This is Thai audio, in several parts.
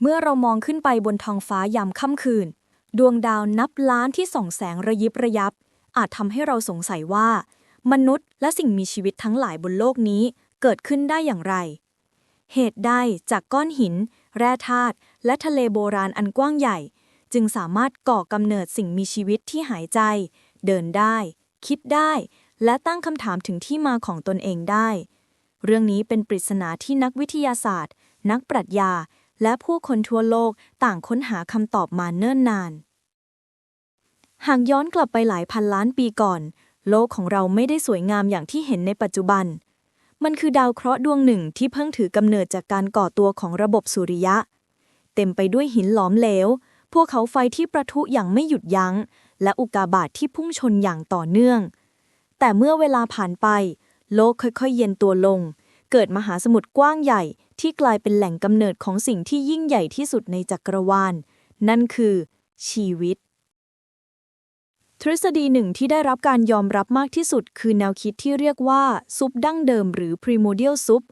เมื่อเรามองขึ้นไปบนท้องฟ้ายามค่ำคืน ดวงดาวนับล้านที่ส่องแสงระยิบระยับ อาจทำให้เราสงสัยว่า มนุษย์และสิ่งมีชีวิตทั้งหลายบนโลกนี้เกิดขึ้นได้อย่างไร เหตุใดจากก้อนหิน แร่ธาตุและทะเลโบราณอันกว้างใหญ่ จึงสามารถก่อกำเนิดสิ่งมีชีวิตที่หายใจ เดินได้ คิดได้ และตั้งคำถามถึงที่มาของตนเองได้ เรื่องนี้เป็นปริศนาที่นักวิทยาศาสตร์ นักปรัชญา และผู้คนทั่วโลกต่างค้นหาคำตอบมาเนิ่นนาน หากย้อนกลับไปหลายพันล้านปีก่อน โลกของเราไม่ได้สวยงามอย่างที่เห็นในปัจจุบัน มันคือดาวเคราะห์ดวงหนึ่งที่เพิ่งถือกำเนิดจากการก่อตัวของระบบสุริยะ เต็มไปด้วยหินหลอมเหลว พวกเขาไฟที่ประทุอย่างไม่หยุดยัง้ง และอุกาบาตทที่พุ่งชนอย่างต่อเนื่อง แต่เมื่อเวลาผ่านไป โลกค่อยๆ เย็นตัวลง เกิดมหาสมุทรกว้างใหญ่ที่กลายเป็นแหล่งกำเนิดของสิ่งที่ยิ่งใหญ่ที่สุดในจักรวาล นั่นคือ ชีวิต ทฤษฎีหนึ่งที่ได้รับการยอมรับมากที่สุด คือแนวคิดที่เรียกว่า ซุปดั้งเดิมหรือ primordial soup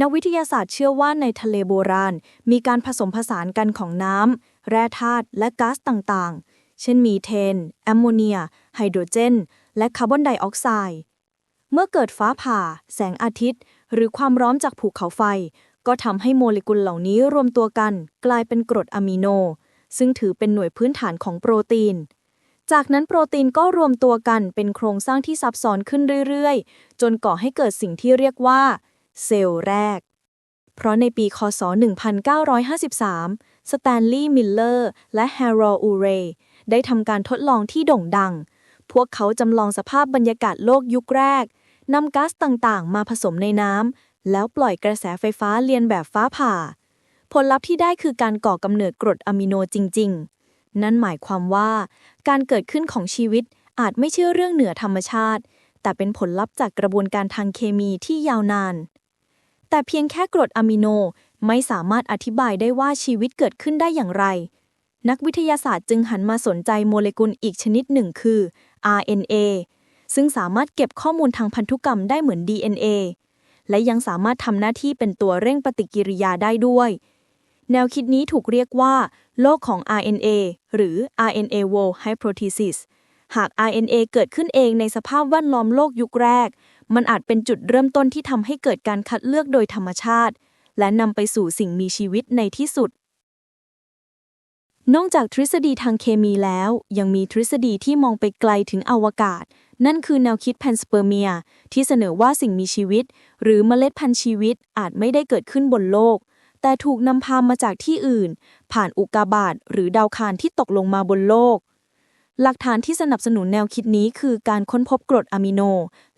นักวิทยาศาสตร์เชื่อว่าในทะเลโบราณ มีการผสมผสานกันของน้ำ แร่ธาตุและก๊าซต่างๆ เช่นมีเทน แอมโมเนีย ไฮโดรเจน และคาร์บอนไดออกไซด์ เมื่อเกิดฟ้าผ่า แสงอาทิตย์ หรือความร้อนจากภูเขาไฟ ก็ทำให้โมเลกุลเหล่านี้รวมตัวกัน กลายเป็นกรดอะมิโน ซึ่งถือเป็นหน่วยพื้นฐานของโปรตีน จากนั้นโปรตีนก็รวมตัวกันเป็นโครงสร้างที่ซับซ้อนขึ้นเรื่อยๆ จนก่อให้เกิดสิ่งที่เรียกว่า เซลล์แรก เพราะในปีคศ 1953 สแตนลีย์ มิลเลอร์ และแฮร์รออูเรย์ได้ทำการทดลองที่โด่งดัง พวกเขาจำลองสภาพบรรยากาศโลกยุคแรก นำก๊าซต่างๆ มาผสมในน้ำแล้วปล่อยกระแสไฟฟ้าเลียนแบบฟ้าผ่า ผลลัพธ์ที่ได้คือการก่อกำเนิดกรดอะมิโนจริง ๆ นั่นหมายความว่า การเกิดขึ้นของชีวิตอาจไม่ใช่เรื่องเหนือธรรมชาติ แต่เป็นผลลัพธ์จากกระบวนการทางเคมีที่ยาวนาน แต่เพียงแค่กรดอะมิโนไม่สามารถอธิบายได้ว่าชีวิตเกิดขึ้นได้อย่างไร นักวิทยาศาสตร์จึงหันมาสนใจโมเลกุลอีกชนิดหนึ่งคือ RNA ซึ่งสามารถเก็บข้อมูลทางพันธุกรรมได้เหมือน DNA และยังสามารถทำหน้าที่เป็นตัวเร่งปฏิกิริยาได้ด้วย แนวคิดนี้ถูกเรียกว่า โลกของ RNA หรือ RNA World Hypothesis หาก RNA เกิดขึ้นเองในสภาพแวดล้อมโลกยุคแรก มันอาจเป็นจุดเริ่มต้นที่ทำให้เกิดการคัดเลือกโดยธรรมชาติ และนำไปสู่สิ่งมีชีวิตในที่สุด นอกจากทฤษฎีทางเคมีแล้ว ยังมีทฤษฎีที่มองไปไกลถึงอวกาศ นั่นคือแนวคิดแพนสเปอร์เมีย ที่เสนอว่าสิ่งมีชีวิต หรือเมล็ดพันธุ์ชีวิตอาจไม่ได้เกิดขึ้นบนโลก แต่ถูกนำพามาจากที่อื่น ผ่านอุกาบาตหรือดาวคารที่ตกลงมาบนโลก หลักฐานที่สนับสนุนแนวคิดนี้คือการค้นพบกรดอะมิโน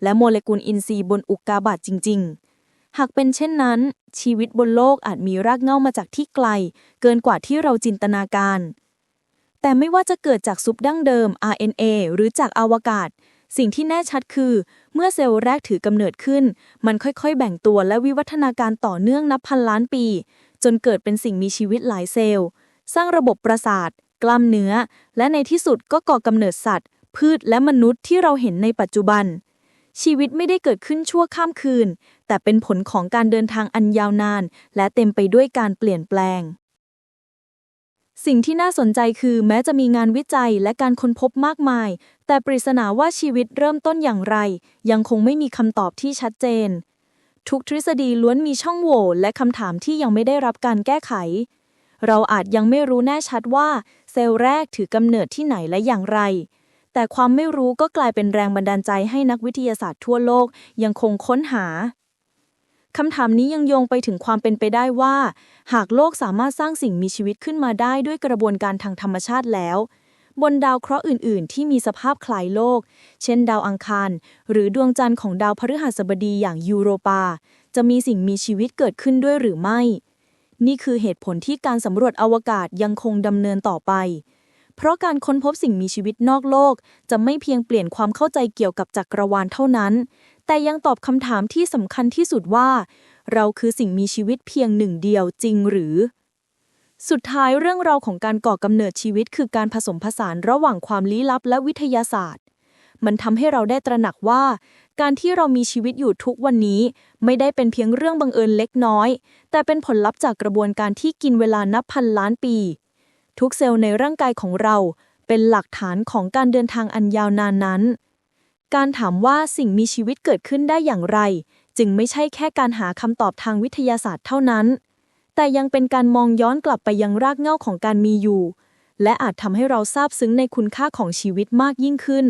และโมเลกุลอินทรีย์บนอุกกาบาตจริง ๆ หากเป็นเช่นนั้น ชีวิตบนโลกอาจมีรากเหง้ามาจากที่ไกล เกินกว่าที่เราจินตนาการแต่ไม่ว่าจะเกิดจากซุปดั้งเดิม RNA หรือจากอวกาศ สิ่งที่แน่ชัดคือ เมื่อเซลล์แรกถือกำเนิดขึ้น มันค่อยๆ แบ่งตัวและวิวัฒนาการต่อเนื่องนับพันล้านปี จนเกิดเป็นสิ่งมีชีวิตหลายเซลล์ สร้างระบบประสาท กล้ามเนื้อ และในที่สุดก็ก่อกำเนิดสัตว์ พืชและมนุษย์ที่เราเห็นในปัจจุบัน ชีวิตไม่ได้เกิดขึ้นชั่วข้ามคืน แต่เป็นผลของการเดินทางอันยาวนาน และเต็มไปด้วยการเปลี่ยนแปลงสิ่งที่น่าสนใจคือแม้จะมีงานวิจัยและการค้นพบมากมาย แต่ปริศนาว่าชีวิตเริ่มต้นอย่างไร ยังคงไม่มีคำตอบที่ชัดเจน ทุกทฤษฎีล้วนมีช่องโหว่และคำถามที่ยังไม่ได้รับการแก้ไข เราอาจยังไม่รู้แน่ชัดว่าเซลล์แรกถือกำเนิดที่ไหนและอย่างไร แต่ความไม่รู้ก็กลายเป็นแรงบันดาลใจให้นักวิทยาศาสตร์ทั่วโลกยังคงค้นหาคำถามนี้ยังโยงไปถึงความเป็นไปได้ว่า หากโลกสามารถสร้างสิ่งมีชีวิตขึ้นมาได้ด้วยกระบวนการทางธรรมชาติแล้ว บนดาวเคราะห์อื่น ๆ ที่มีสภาพคล้ายโลก เช่นดาวอังคาร หรือดวงจันทร์ของดาวพฤหัสบดีอย่างยูโรปา จะมีสิ่งมีชีวิตเกิดขึ้นด้วยหรือไม่ นี่คือเหตุผลที่การสำรวจอวกาศยังคงดำเนินต่อไป เพราะการค้นพบสิ่งมีชีวิตนอกโลก จะไม่เพียงเปลี่ยนความเข้าใจเกี่ยวกับจักรวาลเท่านั้น แต่ยังตอบคำถามที่สำคัญที่สุดว่า เราคือสิ่งมีชีวิตเพียงหนึ่งเดียวจริงหรือ สุดท้ายเรื่องราวของการก่อกำเนิดชีวิตคือการผสมผสานระหว่างความลี้ลับและวิทยาศาสตร์ มันทำให้เราได้ตระหนักว่า การที่เรามีชีวิตอยู่ทุกวันนี้ ไม่ได้เป็นเพียงเรื่องบังเอิญเล็กน้อย แต่เป็นผลลัพธ์จากกระบวนการที่กินเวลานับพันล้านปี ทุกเซลล์ในร่างกายของเรา เป็นหลักฐานของการเดินทางอันยาวนานนั้น การถามว่าสิ่งมีชีวิตเกิดขึ้นได้อย่างไร จึงไม่ใช่แค่การหาคำตอบทางวิทยาศาสตร์เท่านั้น แต่ยังเป็นการมองย้อนกลับไปยังรากเหง้าของการมีอยู่ และอาจทำให้เราซาบซึ้งในคุณค่าของชีวิตมากยิ่งขึ้น